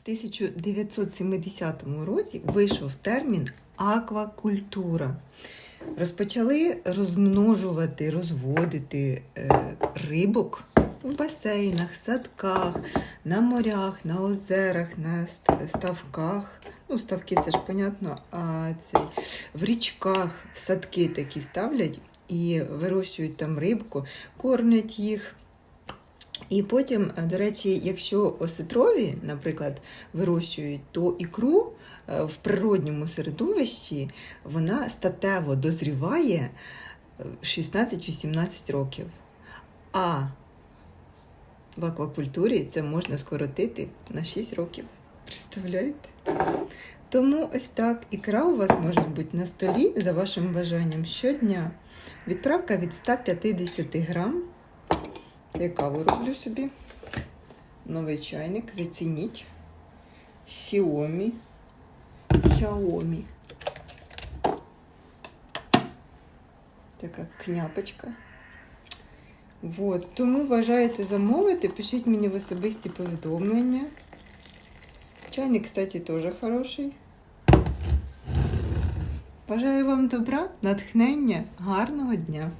В 1970 році вийшов термін аквакультура. Розпочали розмножувати, розводити е, рибок в басейнах, садках, на морях, на озерах, на ставках. Ну, ставки це ж понятно, а цей, в річках садки такі ставлять і вирощують там рибку, кормлять їх. І потім, е, до речі, якщо осетрові, наприклад, вирощують, то ікру е, в природньому середовищі вона статево дозріває е, 16-18 років. А в аквакультурі це можна скоротити на 6 років. Представляєте? Тому ось так. Ікра у вас може бути на столі за вашим бажанням щодня. Відправка від 150 грам. Я каву роблю собі. Новий чайник, зацініть. Xiaomi. Xiaomi. Така княпочка. Вот. Тому бажаєте замовити, пишіть мені в особисті повідомлення. Чайник, кстати, теж хороший. Бажаю вам добра, натхнення, гарного дня!